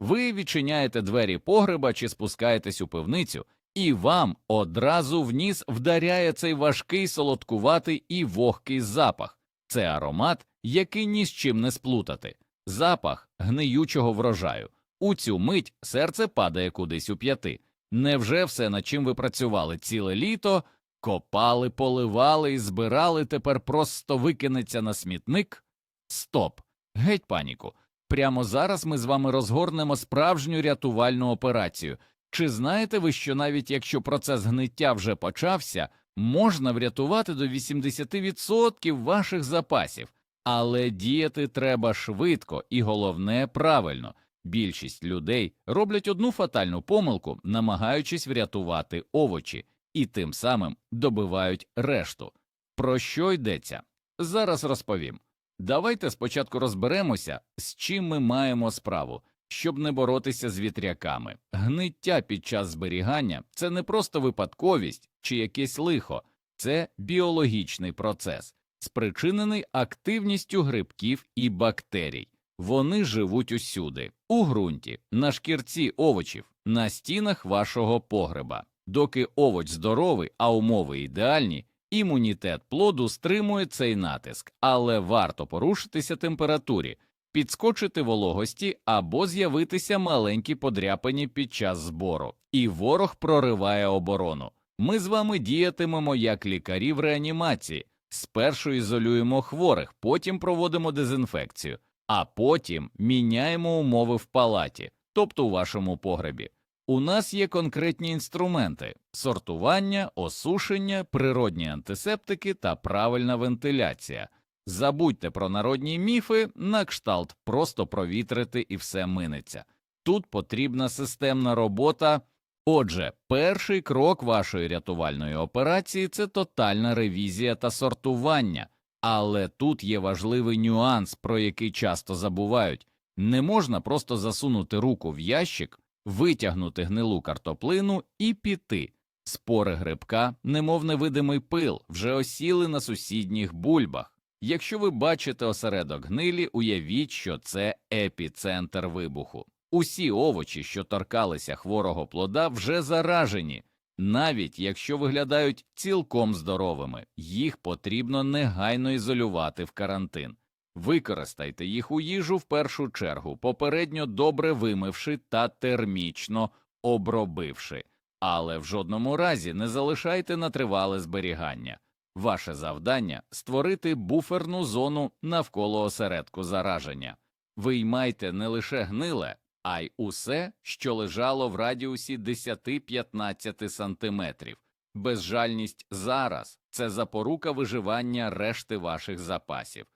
Ви відчиняєте двері погреба чи спускаєтесь у пивницю, і вам одразу в ніс вдаряє цей важкий солодкуватий і вогкий запах. Це аромат, який ні з чим не сплутати, запах гниючого врожаю. У цю мить серце падає кудись у п'яти. Невже все, над чим ви працювали ціле літо, копали, поливали і збирали, тепер просто викинеться на смітник? Стоп! Геть паніку. Прямо зараз ми з вами розгорнемо справжню рятувальну операцію. Чи знаєте ви, що навіть якщо процес гниття вже почався, можна врятувати до 80% ваших запасів, але діяти треба швидко і головне правильно. Більшість людей роблять одну фатальну помилку, намагаючись врятувати овочі, і тим самим добивають решту. Про що йдеться? Зараз розповім. Давайте спочатку розберемося, з чим ми маємо справу, щоб не боротися з вітряками. Гниття під час зберігання це не просто випадковість чи якесь лихо, це біологічний процес, спричинений активністю грибків і бактерій. Вони живуть усюди, у ґрунті, на шкірці овочів, на стінах вашого погреба. Доки овоч здоровий, а умови ідеальні, імунітет плоду стримує цей натиск, але варто порушитися температурі, підскочити вологості або з'явитися маленькі подряпані під час збору, і ворог прориває оборону. Ми з вами діятимемо як лікарі в реанімації. Спершу ізолюємо хворих, потім проводимо дезінфекцію, а потім міняємо умови в палаті, тобто у вашому погребі. У нас є конкретні інструменти сортування, осушення, природні антисептики та правильна вентиляція. Забудьте про народні міфи, на кшталт просто провітрити і все минеться. Тут потрібна системна робота. Отже, перший крок вашої рятувальної операції це тотальна ревізія та сортування, але тут є важливий нюанс, про який часто забувають не можна просто засунути руку в ящик, витягнути гнилу картоплину і піти. Спори грибка, немов невидимий пил, вже осіли на сусідніх бульбах. Якщо ви бачите осередок гнилі, уявіть, що це епіцентр вибуху. Усі овочі, що торкалися хворого плода, вже заражені, навіть якщо виглядають цілком здоровими, їх потрібно негайно ізолювати в карантин. Використайте їх у їжу в першу чергу, попередньо добре вимивши та термічно обробивши, але в жодному разі не залишайте на тривале зберігання. Ваше завдання створити буферну зону навколо осередку зараження. Виймайте не лише гниле, а й усе, що лежало в радіусі 10-15 сантиметрів. Безжальність зараз це запорука виживання решти ваших запасів.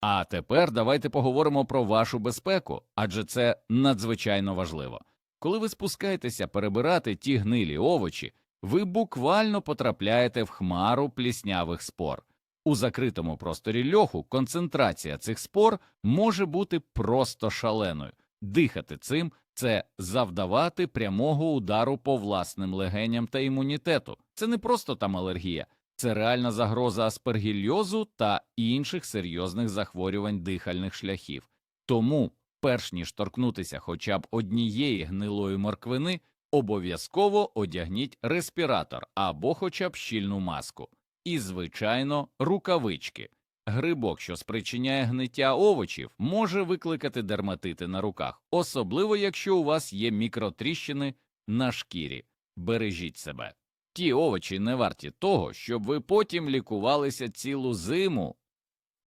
А тепер давайте поговоримо про вашу безпеку, адже це надзвичайно важливо. Коли ви спускаєтеся перебирати ті гнилі овочі, ви буквально потрапляєте в хмару пліснявих спор. У закритому просторі льоху концентрація цих спор може бути просто шаленою. Дихати цим це завдавати прямого удару по власним легеням та імунітету. Це не просто там алергія, це реальна загроза аспергільозу та інших серйозних захворювань дихальних шляхів. Тому, перш ніж торкнутися хоча б однієї гнилої морквини, обов'язково одягніть респіратор або хоча б щільну маску. І, звичайно, рукавички. Грибок, що спричиняє гниття овочів, може викликати дерматити на руках, особливо якщо у вас є мікротріщини на шкірі. Бережіть себе. Ті овочі не варті того, щоб ви потім лікувалися цілу зиму.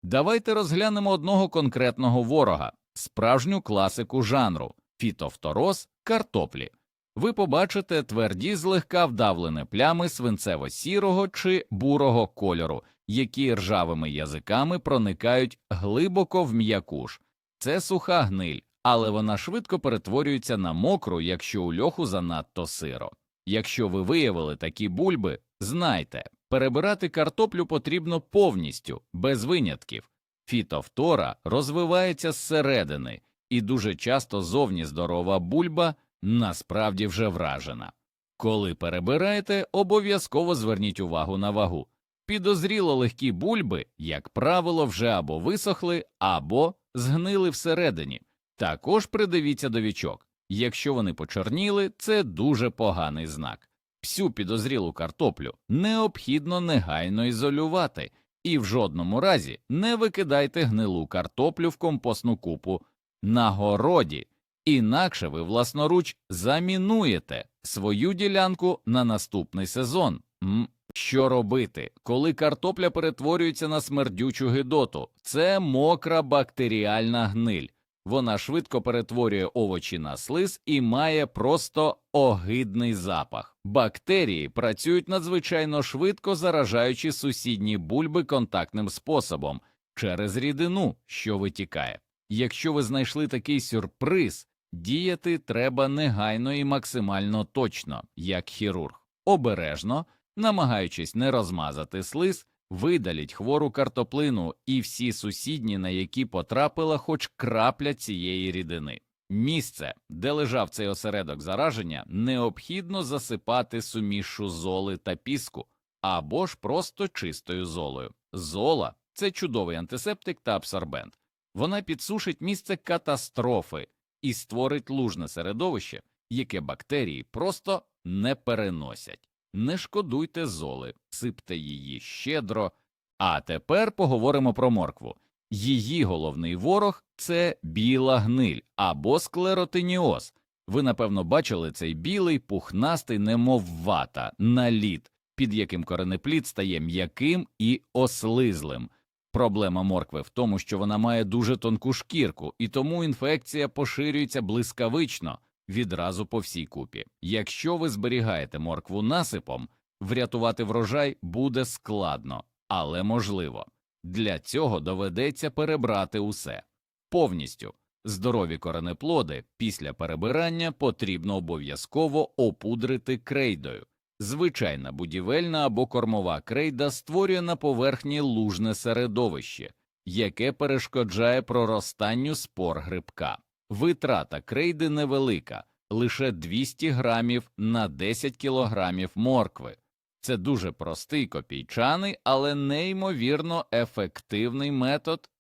Давайте розглянемо одного конкретного ворога, справжню класику жанру фітофтороз картоплі. Ви побачите тверді злегка вдавлені плями свинцево-сірого чи бурого кольору, які ржавими язиками проникають глибоко в м'якуш. Це суха гниль, але вона швидко перетворюється на мокру, якщо у льоху занадто сиро. Якщо ви виявили такі бульби, знайте, перебирати картоплю потрібно повністю, без винятків. Фітофтора розвивається зсередини, і дуже часто зовні здорова бульба насправді вже вражена. Коли перебираєте, обов'язково зверніть увагу на вагу. Підозріло легкі бульби, як правило, вже або висохли, або згнили всередині. Також придивіться до вічок. Якщо вони почорніли, це дуже поганий знак. Всю підозрілу картоплю необхідно негайно ізолювати, і в жодному разі не викидайте гнилу картоплю в компостну купу на городі, інакше ви власноруч замінуєте свою ділянку на наступний сезон. М, Що робити, коли картопля перетворюється на смердючу гидоту? Це мокра бактеріальна гниль. Вона швидко перетворює овочі на слиз і має просто огидний запах. Бактерії працюють надзвичайно швидко, заражаючи сусідні бульби контактним способом через рідину, що витікає. Якщо ви знайшли такий сюрприз, діяти треба негайно і максимально точно, як хірург. Обережно, намагаючись не розмазати слиз, видаліть хвору картоплину і всі сусідні, на які потрапила хоч крапля цієї рідини. Місце, де лежав цей осередок зараження, необхідно засипати сумішшу золи та піску або ж просто чистою золою. Зола це чудовий антисептик та абсорбент. Вона підсушить місце катастрофи і створить лужне середовище, яке бактерії просто не переносять. Не шкодуйте золи, сипте її щедро. А тепер поговоримо про моркву. Її головний ворог це біла гниль або склеротиніоз. Ви, напевно, бачили цей білий, пухнастий, немов вата, наліт, під яким коренеплід стає м'яким і ослизлим. Проблема моркви в тому, що вона має дуже тонку шкірку, і тому інфекція поширюється блискавично відразу по всій купі. Якщо ви зберігаєте моркву насипом, врятувати врожай буде складно, але можливо. Для цього доведеться перебрати усе повністю. Здорові коренеплоди після перебирання потрібно обов'язково опудрити крейдою. Звичайна будівельна або кормова крейда створює на поверхні лужне середовище, яке перешкоджає проростанню спор грибка. Витрата крейди невелика, лише 200 грамів на 10 кілограмів моркви. Це дуже простий копійчаний, але неймовірно ефективний метод.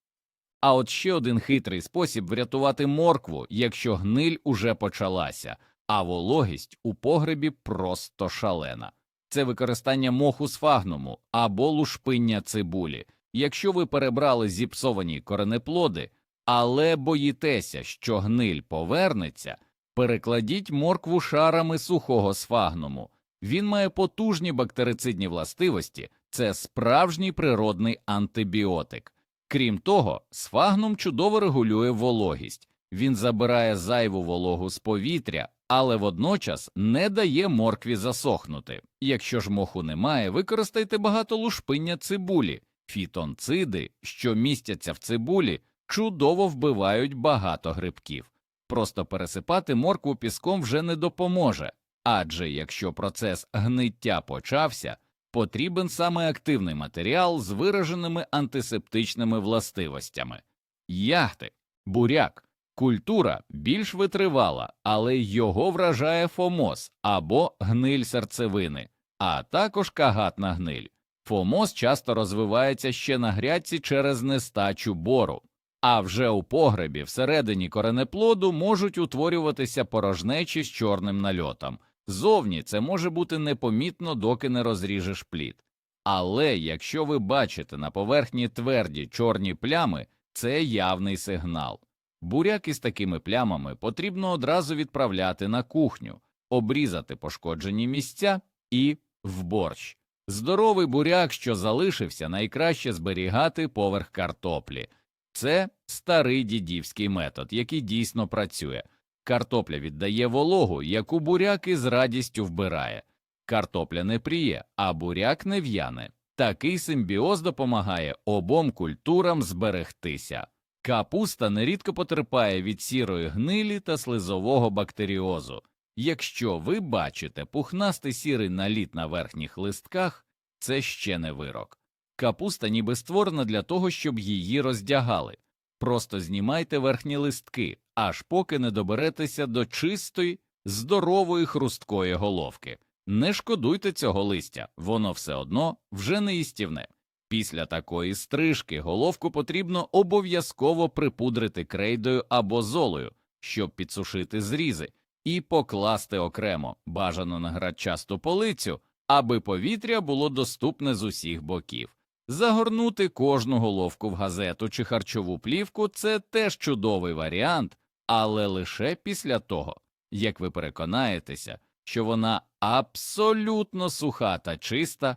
А от ще один хитрий спосіб врятувати моркву, якщо гниль уже почалася, а вологість у погребі просто шалена. Це використання моху з фагнуму або лушпиння цибулі. Якщо ви перебрали зіпсовані коренеплоди, але боїтеся, що гниль повернеться, перекладіть моркву шарами сухого сфагнуму. Він має потужні бактерицидні властивості, це справжній природний антибіотик. Крім того, сфагнум чудово регулює вологість, він забирає зайву вологу з повітря, але водночас не дає моркві засохнути. Якщо ж моху немає, використайте багато лушпиння цибулі, фітонциди, що містяться в цибулі, чудово вбивають багато грибків. Просто пересипати моркву піском вже не допоможе, адже якщо процес гниття почався, потрібен саме активний матеріал з вираженими антисептичними властивостями. Яхти, буряк, культура більш витривала, але його вражає фомоз або гниль серцевини, а також кагатна гниль. Фомоз часто розвивається ще на грядці через нестачу бору. А вже у погребі всередині коренеплоду можуть утворюватися порожнечі з чорним нальотом. Зовні це може бути непомітно, доки не розріжеш плід. Але якщо ви бачите на поверхні тверді чорні плями, це явний сигнал. Буряк із такими плямами потрібно одразу відправляти на кухню, обрізати пошкоджені місця і в борщ. Здоровий буряк, що залишився, найкраще зберігати поверх картоплі. Це старий дідівський метод, який дійсно працює. Картопля віддає вологу, яку буряк із радістю вбирає. Картопля не пріє, а буряк не в'яне. Такий симбіоз допомагає обом культурам зберегтися. Капуста нерідко потерпає від сірої гнилі та слизового бактеріозу. Якщо ви бачите пухнастий сірий наліт на верхніх листках, це ще не вирок. Капуста ніби створена для того, щоб її роздягали. Просто знімайте верхні листки, аж поки не доберетеся до чистої, здорової хрусткої головки. Не шкодуйте цього листя, воно все одно вже не їстівне. Після такої стрижки головку потрібно обов'язково припудрити крейдою або золою, щоб підсушити зрізи, і покласти окремо, бажано на градчасту полицю, аби повітря було доступне з усіх боків. Загорнути кожну головку в газету чи харчову плівку це теж чудовий варіант, але лише після того, як ви переконаєтеся, що вона абсолютно суха та чиста.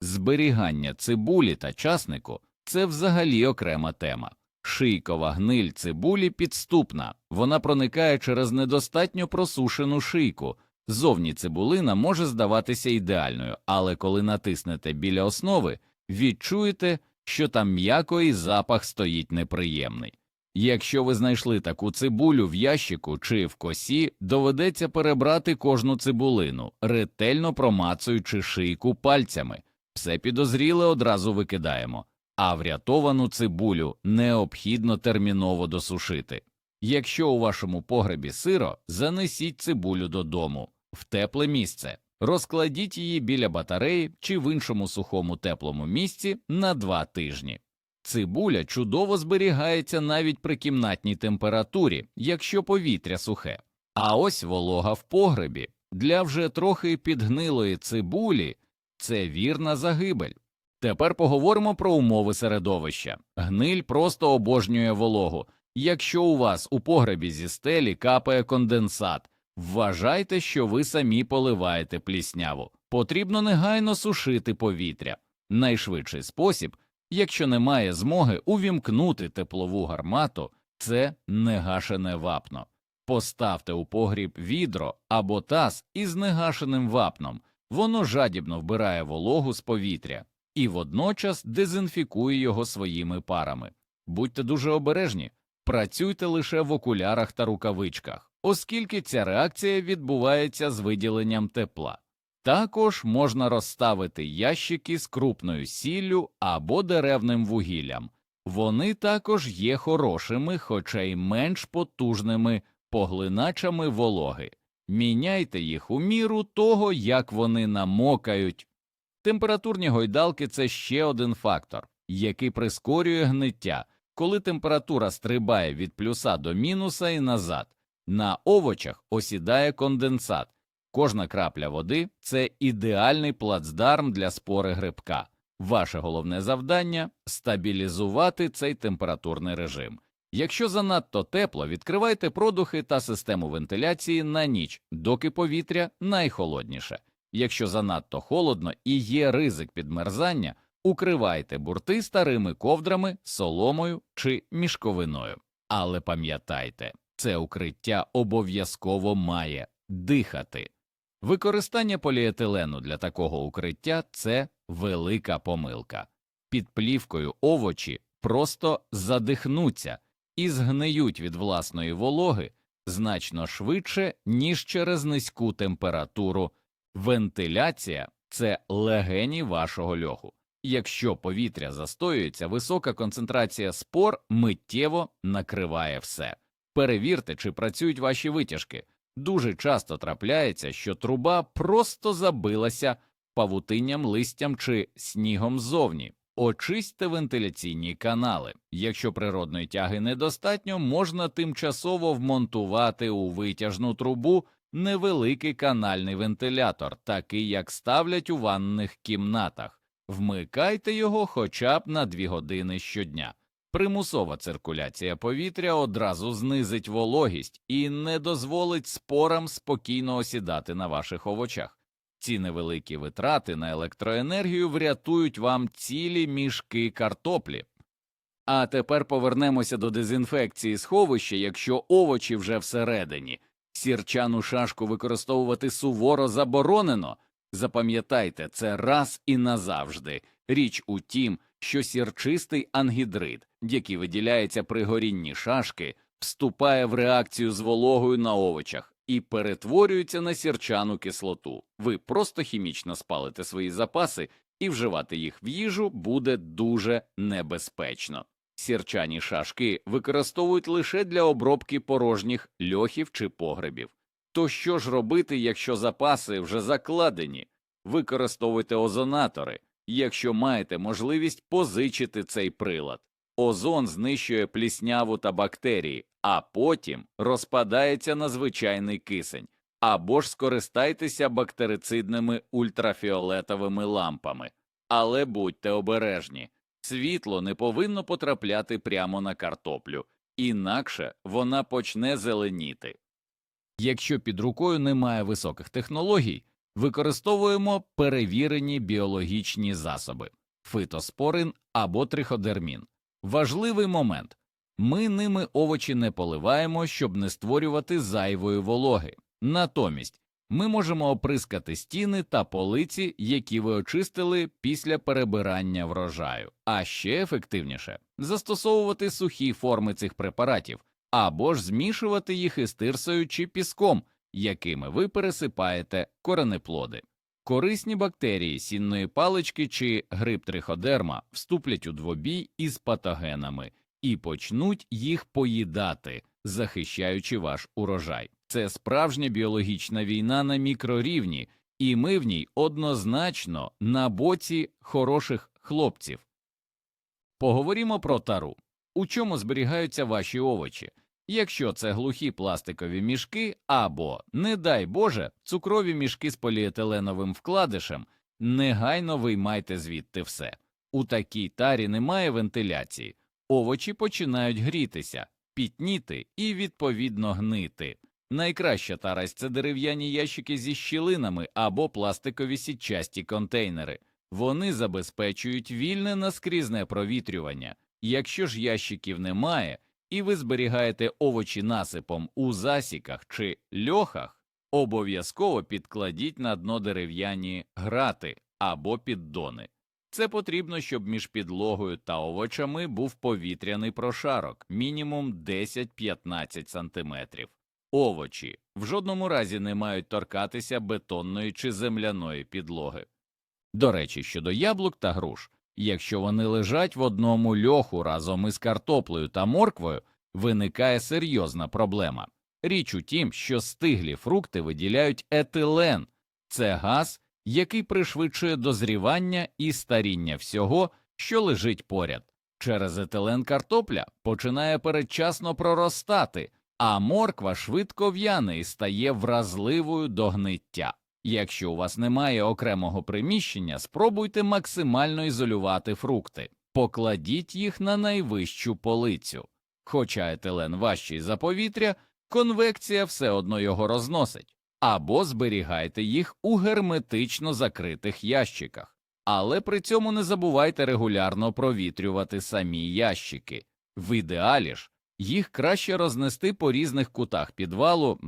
Зберігання цибулі та часнику це взагалі окрема тема. Шийкова гниль цибулі підступна, вона проникає через недостатньо просушену шийку. Зовні цибулина може здаватися ідеальною, але коли натиснете біля основи, відчуєте, що там м'яко і запах стоїть неприємний. Якщо ви знайшли таку цибулю в ящику чи в косі, доведеться перебрати кожну цибулину, ретельно промацуючи шийку пальцями. Все підозріле одразу викидаємо, а врятовану цибулю необхідно терміново досушити. Якщо у вашому погребі сиро, занесіть цибулю додому в тепле місце, розкладіть її біля батареї чи в іншому сухому теплому місці на два тижні. Цибуля чудово зберігається навіть при кімнатній температурі, якщо повітря сухе. А ось волога в погребі для вже трохи підгнилої цибулі це вірна загибель. Тепер поговоримо про умови середовища. Гниль просто обожнює вологу. Якщо у вас у погребі зі стелі капає конденсат, вважайте, що ви самі поливаєте плісняву. Потрібно негайно сушити повітря. Найшвидший спосіб, якщо немає змоги увімкнути теплову гармату, це негашене вапно. Поставте у погріб відро або таз із негашеним вапном. Воно жадібно вбирає вологу з повітря і водночас дезінфікує його своїми парами. Будьте дуже обережні, працюйте лише в окулярах та рукавичках, оскільки ця реакція відбувається з виділенням тепла. Також можна розставити ящики з крупною сіллю або деревним вугіллям. Вони також є хорошими, хоча й менш потужними поглиначами вологи. Міняйте їх у міру того, як вони намокають. Температурні гойдалки це ще один фактор, який прискорює гниття, коли температура стрибає від плюса до мінуса і назад. На овочах осідає конденсат. Кожна крапля води це ідеальний плацдарм для спори грибка. Ваше головне завдання стабілізувати цей температурний режим. Якщо занадто тепло, відкривайте продухи та систему вентиляції на ніч, доки повітря найхолодніше. Якщо занадто холодно і є ризик підмерзання, укривайте бурти старими ковдрами, соломою чи мішковиною. Але пам'ятайте, це укриття обов'язково має дихати. Використання поліетилену для такого укриття це велика помилка. Під плівкою овочі просто задихнуться і згниють від власної вологи значно швидше, ніж через низьку температуру. Вентиляція це легені вашого льоху. Якщо повітря застоюється, висока концентрація спор миттєво накриває все. Перевірте, чи працюють ваші витяжки. Дуже часто трапляється, що труба просто забилася павутинням, листям чи снігом ззовні. Очистьте вентиляційні канали. Якщо природної тяги недостатньо, можна тимчасово вмонтувати у витяжну трубу невеликий канальний вентилятор, такий як ставлять у ванних кімнатах. Вмикайте його хоча б на 2 години щодня. Примусова циркуляція повітря одразу знизить вологість і не дозволить спорам спокійно осідати на ваших овочах. Ці невеликі витрати на електроенергію врятують вам цілі мішки картоплі. А тепер повернемося до дезінфекції сховища, якщо овочі вже всередині. Сірчану шашку використовувати суворо заборонено. Запам'ятайте це раз і назавжди. Річ у тім, що сірчистий ангідрид, який виділяється при горінні шашки, вступає в реакцію з вологою на овочах і перетворюється на сірчану кислоту. Ви просто хімічно спалите свої запаси, і вживати їх в їжу буде дуже небезпечно. Сірчані шашки використовують лише для обробки порожніх льохів чи погребів. То що ж робити, якщо запаси вже закладені? Використовуйте озонатори, якщо маєте можливість позичити цей прилад. Озон знищує плісняву та бактерії, а потім розпадається на звичайний кисень. Або ж скористайтеся бактерицидними ультрафіолетовими лампами. Але будьте обережні, світло не повинно потрапляти прямо на картоплю, інакше вона почне зеленіти. Якщо під рукою немає високих технологій, використовуємо перевірені біологічні засоби фитоспорин або триходермін. Важливий момент ми ними овочі не поливаємо, щоб не створювати зайвої вологи. Натомість ми можемо оприскати стіни та полиці, які ви очистили після перебирання врожаю, а ще ефективніше застосовувати сухі форми цих препаратів або ж змішувати їх із тирсою чи піском, якими ви пересипаєте коренеплоди. Корисні бактерії сінної палички чи гриб триходерма вступлять у двобій із патогенами і почнуть їх поїдати, захищаючи ваш урожай. Це справжня біологічна війна на мікрорівні, і ми в ній однозначно на боці хороших хлопців. Поговоримо про тару. У чому зберігаються ваші овочі? Якщо це глухі пластикові мішки або, не дай Боже, цукрові мішки з поліетиленовим вкладишем, негайно виймайте звідти все. У такій тарі немає вентиляції, овочі починають грітися, пітніти і відповідно гнити. Найкраща тарасть це дерев'яні ящики зі щілинами або пластикові сітчасті контейнери. Вони забезпечують вільне наскрізне провітрювання. Якщо ж ящиків немає, і ви зберігаєте овочі насипом у засіках чи льохах, обов'язково підкладіть на дно дерев'яні грати або піддони. Це потрібно, щоб між підлогою та овочами був повітряний прошарок, мінімум 10-15 см. Овочі в жодному разі не мають торкатися бетонної чи земляної підлоги. До речі, щодо яблук та груш, якщо вони лежать в одному льоху разом із картоплею та морквою, виникає серйозна проблема. Річ у тім, що стиглі фрукти виділяють етилен це газ, який пришвидшує дозрівання і старіння всього, що лежить поряд. Через етилен картопля починає передчасно проростати, а морква швидко в'яне і стає вразливою до гниття. Якщо у вас немає окремого приміщення, спробуйте максимально ізолювати фрукти, покладіть їх на найвищу полицю. Хоча етилен важчий за повітря, конвекція все одно його розносить, або зберігайте їх у герметично закритих ящиках. Але при цьому не забувайте регулярно провітрювати самі ящики. В ідеалі ж їх краще рознести по різних кутах підвалу,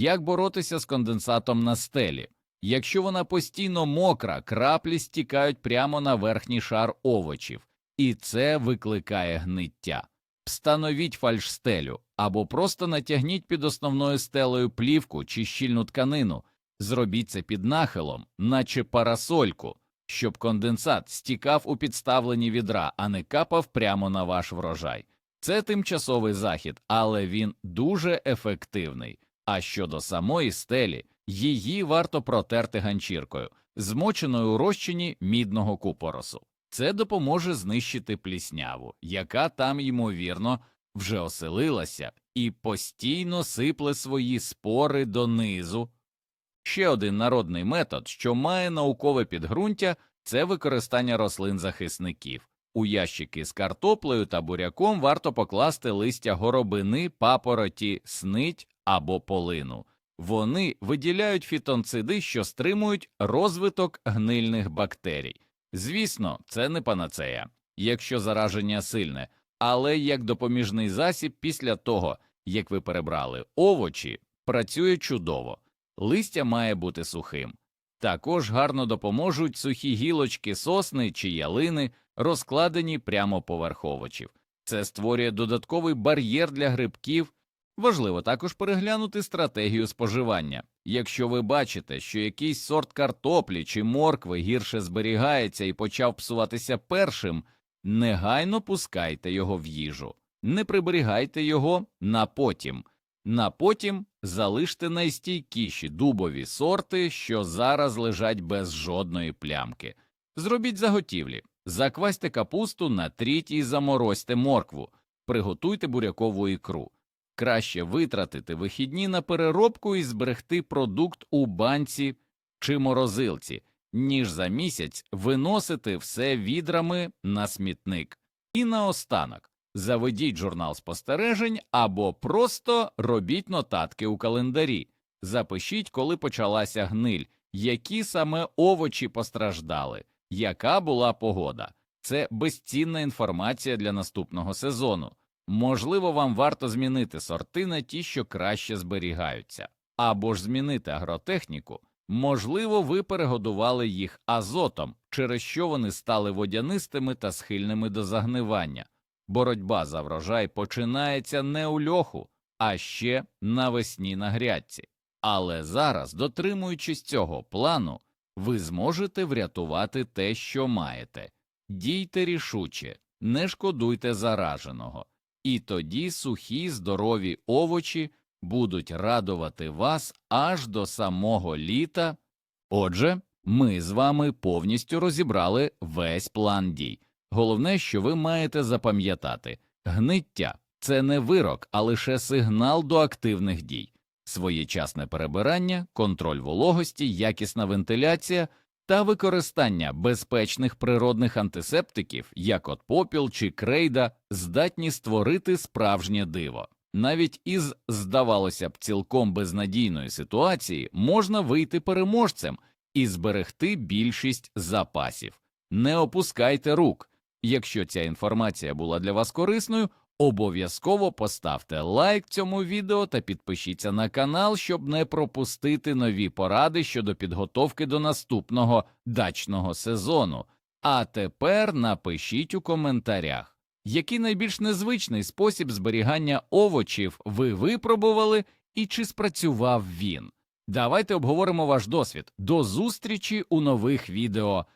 як боротися з конденсатом на стелі. Якщо вона постійно мокра, краплі стікають прямо на верхній шар овочів, і це викликає гниття. Встановіть фальшстелю або просто натягніть під основною стелею плівку чи щільну тканину, зробіть це під нахилом, наче парасольку, щоб конденсат стікав у підставлені відра, а не капав прямо на ваш врожай. Це тимчасовий захід, але він дуже ефективний. А щодо самої стелі, її варто протерти ганчіркою, змоченою у розчині мідного купоросу. Це допоможе знищити плісняву, яка там, ймовірно, вже оселилася і постійно сипле свої спори донизу. Ще один народний метод, що має наукове підґрунтя, це використання рослин захисників. У ящики з картоплею та буряком варто покласти листя горобини, папороті, снить або полину. Вони виділяють фітонциди, що стримують розвиток гнильних бактерій. Звісно, це не панацея, якщо зараження сильне, але як допоміжний засіб після того, як ви перебрали овочі, працює чудово. Листя має бути сухим. Також гарно допоможуть сухі гілочки сосни чи ялини, розкладені прямо поверх овочів. Це створює додатковий бар'єр для грибків. Важливо також переглянути стратегію споживання. Якщо ви бачите, що якийсь сорт картоплі чи моркви гірше зберігається і почав псуватися першим, негайно пускайте його в їжу, не приберігайте його на потім. На потім залиште найстійкіші дубові сорти, що зараз лежать без жодної плямки. Зробіть заготівлі, Заквасьте капусту, натріть і заморозьте моркву, приготуйте бурякову ікру. Краще витратити вихідні на переробку і зберегти продукт у банці чи морозилці, ніж за місяць виносити все відрами на смітник. І наостанок заведіть журнал спостережень або просто робіть нотатки у календарі. Запишіть, коли почалася гниль, які саме овочі постраждали, яка була погода. Це безцінна інформація для наступного сезону. Можливо, вам варто змінити сорти на ті, що краще зберігаються, або ж змінити агротехніку. Можливо, ви перегодували їх азотом, через що вони стали водянистими та схильними до загнивання. Боротьба за врожай починається не у льоху, а ще навесні на грядці. Але зараз, дотримуючись цього плану, ви зможете врятувати те, що маєте. Дійте рішуче, не шкодуйте зараженого, і тоді сухі здорові овочі будуть радувати вас аж до самого літа. Отже, ми з вами повністю розібрали весь план дій. Головне, що ви маєте запам'ятати гниття це не вирок, а лише сигнал до активних дій. Своєчасне перебирання, контроль вологості, якісна вентиляція та використання безпечних природних антисептиків, як от попіл чи крейда, здатні створити справжнє диво. Навіть із, здавалося б, цілком безнадійної ситуації можна вийти переможцем і зберегти більшість запасів. Не опускайте рук. Якщо ця інформація була для вас корисною, обов'язково поставте лайк цьому відео та підпишіться на канал, щоб не пропустити нові поради щодо підготовки до наступного дачного сезону. А тепер напишіть у коментарях, який найбільш незвичний спосіб зберігання овочів ви випробували і чи спрацював він. Давайте обговоримо ваш досвід. До зустрічі у нових відео.